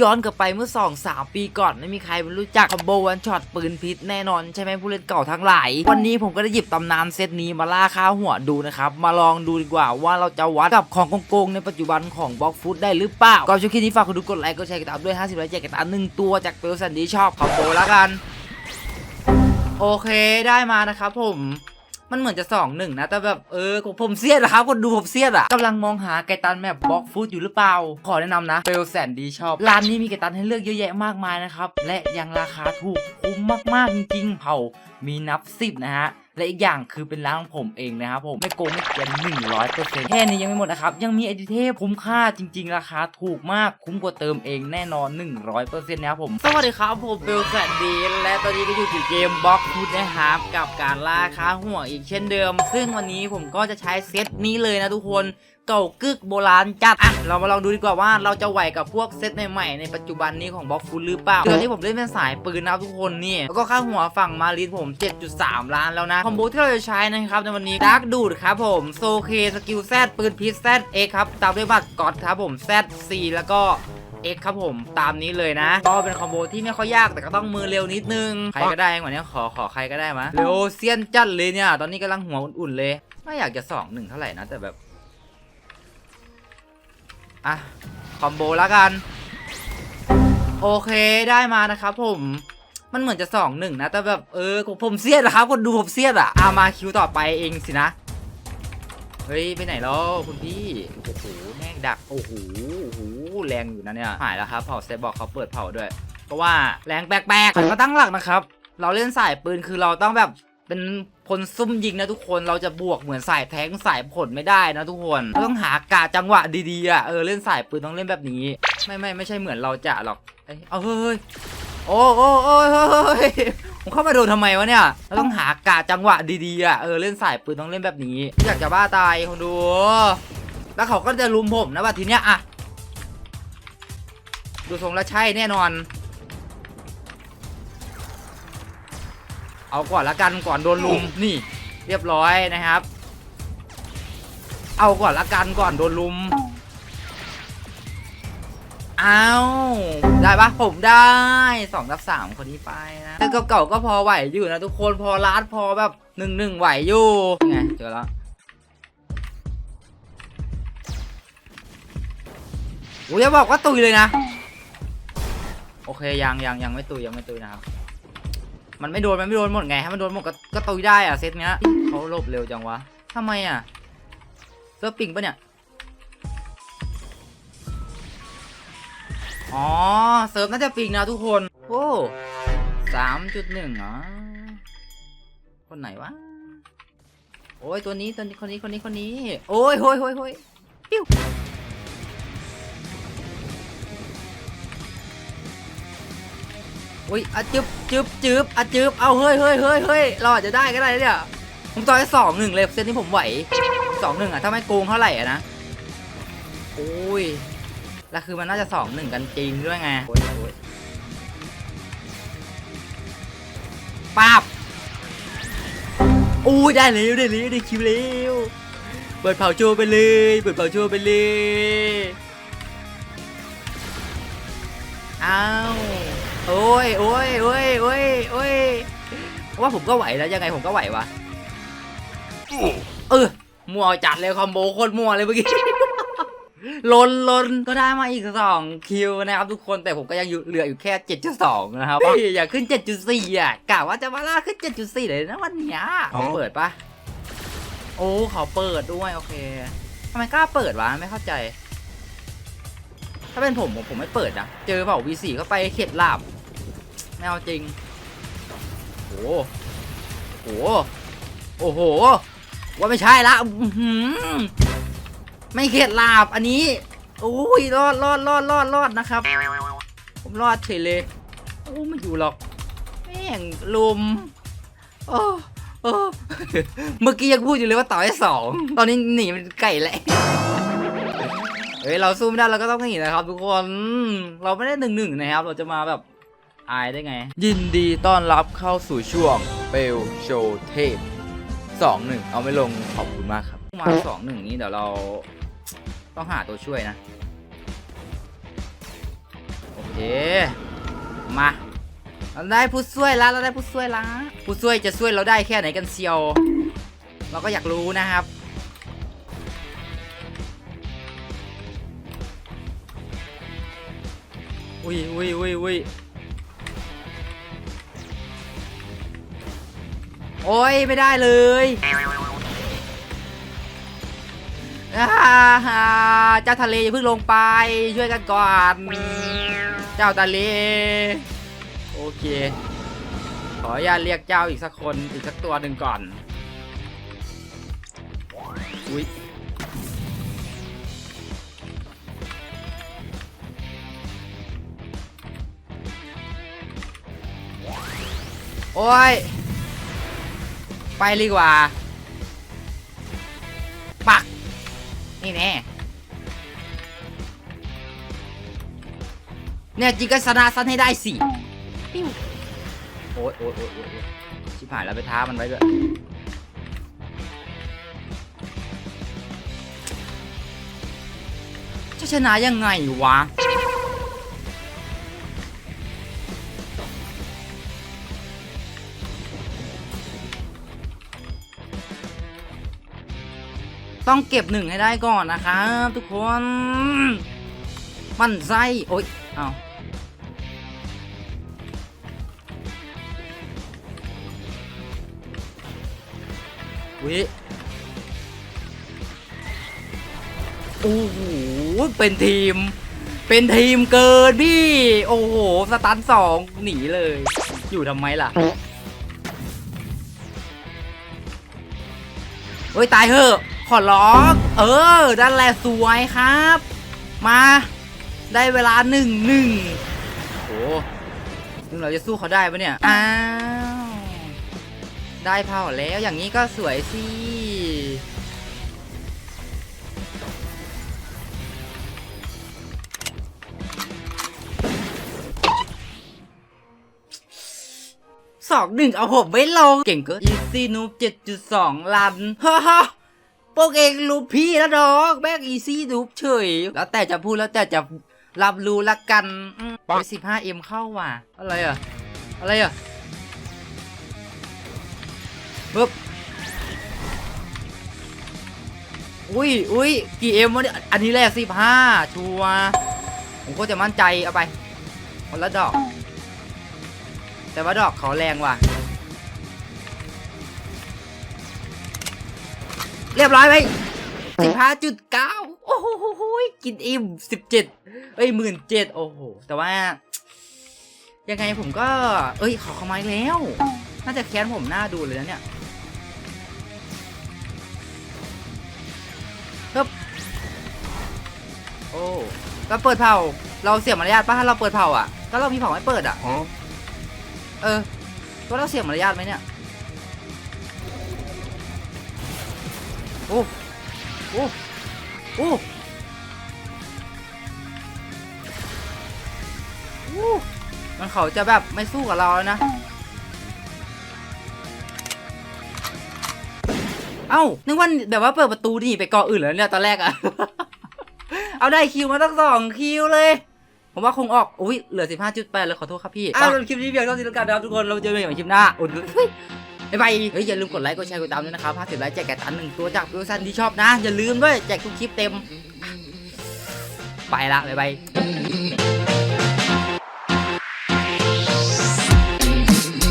ย้อนกลับไปเมื่อ2 3ปีก่อนไม่มีใครไม่รู้จักคอมโบวันช็อตปืนพิษแน่นอนใช่ไหมผู้เล่นเก่าทั้งหลาย วันนี้ผมก็ได้หยิบตำนานเซตนี้มาล่าค่าหัวดูนะครับ มาลองดูดีกว่าว่าเราจะวัดกับของโกงๆในปัจจุบันของบล็อกฟุตได้หรือเปล่าก่อนชมคลิปนี้ฝากคุณดูกดไลค์กดแชร์กดติดตามด้วย 50ไลค์แจกกระตาหนึ่งตัวจากเปลสันดีชอบคอมโบแล้วกัน โอเคได้มานะครับผม มันเหมือนจะสองหนึ่งนะ แต่แบบเออผมเสียดนะครับคนดูผมเสียดอะกำลังมองหาไก่ตันแมปบล็อกฟู้ดอยู่หรือเปล่า ขอแนะนำนะเบลแสนดีชอบร้านนี้มีไก่ตันให้เลือกเยอะแยะมากมายนะครับและยังราคาถูกคุ้มมากๆจริงๆเผามีนับสิบนะฮะ และอีกอย่างคือเป็นร้านของผมเองนะครับผมไม่โกงไม่เกินหนึ่งร้อยเปอร์เซ็นต์แค่นี้ยังไม่หมดนะครับยังมีไอเทมคุ้มค่าจริง ๆ ราคาถูกมากคุ้มกว่าเติมเองแน่นอน 100%นะครับผม สวัสดีครับผมเบลแสนดีและตอนนี้ก็อยู่ที่เกมบล็อกฟูดนะครับกับการล่าค้าหัวอีกเช่นเดิม ซึ่งวันนี้ผมก็จะใช้เซตนี้เลยนะทุกคนเก่ากึกโบราณจัดอะเรามาลองดูดีกว่าว่าเราจะไหวกับพวกเซตใหม่ๆในปัจจุบันนี้ของบล็อกฟูดหรือเปล่าเดือนที่ผมเล่นเป็นสายปืนนะครับทุกคนนี่แล้วก็ค่าหัวฝั่งมาริสผม 7.3 ล้านแล้วนะคอมโบที่เราจะใช้นะครับในวันนี้ดาร์กดูดครับผมโซเคสกิลแซดปืนพิษแซดเอครับตามด้วยบัตรกอดครับผมแซดซีแล้วก็เอ็กครับผมตามนี้เลยนะ ก็เป็นคอมโบที่ไม่ค่อยยากแต่ก็ต้องมือเร็วนิดนึง ใครก็ได้กว่านี้ขอขอใครก็ได้มะเร็วเซียนจัดเลยเนี่ย ตอนนี้กำลังหัวอุ่นๆเลย ไม่อยากจะสองหนึ่งเท่าไหร่นะ แต่แบบ อะ คอมโบแล้วกัน โอเคได้มานะครับผม มันเหมือนจะสองหนึ่งนะ แต่แบบ เออ ผมเสียดนะครับคนดูผมเสียดอะอามาคิวต่อไปเองสินะ เฮ้ย ไปไหนแล้วคุณพี่ โอ้โห แม่งดัก โอ้โห โอ้โห แรงอยู่นะเนี่ย หายแล้วครับเผาเซบอกเขาเปิดเผาด้วย เพราะว่าแรงแปลกๆก็ตั้งหลักนะครับ เราเล่นสายปืนคือเราต้องแบบ เป็นพลซุ่มยิงนะทุกคนเราจะบวกเหมือนสายแทงสายผลไม่ได้นะทุกคนเราต้องหากาจังหวะดีๆอะเออเล่นสายปืนต้องเล่นแบบนี้ ไม่ไม่ไม่ใช่เหมือนเราจะหรอกเอ้ยเอาเฮ้ยเฮ้ยโอ้โอ้โอ้ยเฮ้ยเฮ้ยผมเข้ามาโดนทำไมวะเนี่ยเราต้องหากาจังหวะดีๆอะเออเล่นสายปืนต้องเล่นแบบนี้ อยากจะบ้าตายคนดู แล้วเขาก็จะลุมผมนะว่าทีเนี้ยอะดูทรงแล้วใช่แน่นอน เอาก่อนละกันก่อนโดนลุมนี่ เรียบร้อยนะครับ เอาก่อนละกันก่อนโดนลุมเอาได้ปะผมได้สองทับสามคนนี้ไปนะแต่เก่าๆก็พอไหวอยู่นะทุกคนพอลาดพอแบบหนึ่งหนึ่งไหวอยู่ไงเจอแล้วโอ้ยอย่าบอกว่าตุยเลยนะ โอเคยังยังยังไม่ตุยยังไม่ตุยนะครับ มันไม่โดน มันไม่โดนหมดไงถ้ามันโดนหมดก็ก็ตุยได้อะเซตเนี้ยเขาหลบเร็วจังวะทำไมอะเซิร์ฟปิงปะเนี่ย อ๋อ เซิร์ฟน่าจะปิงนะทุกคน โอ้สามจุดหนึ่งอ๋อ คนไหนวะ โอ้ยตัวนี้ตัวนี้คนนี้คนนี้คนนี้ โอ้ยโอ้ยโอ้ยโอ้ยปิ้ว อุ้ยอะจึบจึบจึบอะจึบเอาเฮ้ยเฮ้ยเฮ้ยเฮ้ยเราอาจจะได้ก็ได้เนี่ยผมต่อยสองหนึ่งเลยเซตนี้ผมไหวสองหนึ่งอะถ้าไม่โกงเท่าไหร่อะนะโอ้ยแล้วคือมันน่าจะสองหนึ่งกันจริงด้วยไงโอ้ยโอ้ยป้าบอุ้ยได้เลยได้เลยได้คิวเร็วเปิดเผาโชว์ไปเลยเปิดเผาโชว์ไปเลยอ้าว โอ้ยโอ้ยโอ้ยโอ้ยโอ้ยว่าผมก็ไหวแล้วยังไงผมก็ไหววะเออมัวจัดเลยคอมโบโคตรมัวเลยเมื่อกี้ลนลนก็ได้มาอีกสองคิวนะครับทุกคนแต่ผมก็ยังอยู่เหลืออยู่แค่7.2นะครับเฮ้ยอยากขึ้น7.4อะกะว่าจะมาล่าขึ้น7.4เลยนะวันเนี้ยเขาเปิดปะโอ้เขาเปิดด้วยโอเคทำไมกล้าเปิดวะไม่เข้าใจ ถ้าเป็นผมผมผมไม่เปิดนะเจอเปล่า V4 เข้าไปเข็ดลาบ ไม่เอาจริงโอ้โหโอ้โห ว่าไม่ใช่ละอื้อหือไม่เข็ดลาบอันนี้โอ้ยรอดรอดรอดรอดรอดนะครับ ผมรอดเฉยเลยโอ้ไม่อยู่หรอกแม่งลมโอ้โอ้เมื่อกี้ยังพูดอยู่เลยว่าต่อให้สองตอนนี้หนีมันไก่แหละเฮ้ยเราสู้ไม่ได้เราก็ต้องหนีนะครับ ทุกคนเราไม่ได้หนึ่งหนึ่งนะครับ เราจะมาแบบ อายได้ไง ยินดีต้อนรับเข้าสู่ช่วงเปลโชว์เทพสองหนึ่งเอาไม่ลงขอบคุณมากครับ มาสองหนึ่งนี้เดี๋ยวเราต้องหาตัวช่วยนะ โอเค มาเราได้ผู้ช่วยแล้วเราได้ผู้ช่วยแล้วผู้ช่วยจะช่วยเราได้แค่ไหนกันเชียว เราก็อยากรู้นะครับอุ้ยอุ้ยอุ้ยอุ้ย โอ้ยไม่ได้เลยอาเจ้าทะเลอย่าเพิ่งลงไปช่วยกันก่อน เจ้าทะเล โอเค ขออนุญาตเรียกเจ้าอีกสักคนอีกสักตัวหนึ่งก่อน อุ้ยโอ้ย ไปเลยดีกว่า ปัก นี่แน่เนี่ยจิกสนาสันให้ได้สิปิ้วโอ๊ยโอ๊ยโอ๊ยโอ๊ยโอ๊ยชิบหายแล้วไปท้ามันไว้ด้วยจะชนะยังไงวะ ต้องเก็บหนึ่งให้ได้ก่อนนะครับทุกคน มันไส้โอ๊ยเอาวิโอ้โห เป็นทีม เป็นทีมเกินพี่ โอ้โห สตันสองหนีเลย อยู่ทำไมล่ะเฮ้ย ตายเหอะ ขอร้อง เออนั่นแหละสวยครับ มาได้เวลาหนึ่งหนึ่งโอ้นึงเราจะสู้เขาได้ปะเนี่ย อ้าว ได้เผาแล้วอย่างนี้ก็สวยสิสองหนึ่งเอาผมไม่ลง เก่งกินอีซี่นูบเจ็ดจุดสองลันฮ่า ฮ่าพวกเองรู้พี่แล้วดอกแบกอีซี่นูบเฉย แล้วแต่จะพูดแล้วแต่จะรับรู้ละกันไปสิบห้าเอ็มเข้าว่ะ อะไรอะ อะไรอะปึ๊บอุ้ยอุ้ยกี่เอ็มวะเนี่ยอันนี้แหละสิบห้าชัวร์ผมก็จะมั่นใจเอาไปคนละดอก แต่ว่าดอกเขาแรงว่ะ เรียบร้อยไหมสิบห้าจุดเก้าโอ้โหกินอิ่มสิบเจ็ดเอ้ยหมื่นเจ็ดโอ้โห แต่ว่า ยังไงผมก็ เอ้ย ขอเขาไม้แล้ว น่าจะแค้นผมหน้าดูเลยนะเนี่ยปึ๊บโอ้ก็เปิดเผา เราเสียมารยาทป่ะถ้าเราเปิดเผาอะ ก็เรามีเผาไม่เปิดอะเออก็เราเสียมารยาทไหมเนี่ย โอ้โอ้โอ้โอ้มันเขาจะแบบไม่สู้กับเราแล้วนะ เอ้า นึกว่าแบบว่าเปิดประตูหนีไปเกาะอื่นแล้วเนี่ยตอนแรกอะเอาได้คิวมาตั้งสองคิวเลยผมว่าคงออก อุ้ยเหลือ 15.8เลยขอโทษครับพี่ อ้าวคลิปนี้เพียงเท่านี้แล้วกันนะครับทุกคน เราเจอกันใหม่คลิปหน้าอุดเฮ้ย บ๊ายบายเฮ้ยอย่าลืมกดไลค์กดแชร์กดติดตามด้วยนะครับ50ไลค์แจกแกะตันหนึ่งตัวจากโปรโมชั่นที่ชอบนะ อย่าลืมด้วยแจกทุกคลิปเต็ม ไปละบ๊ายบาย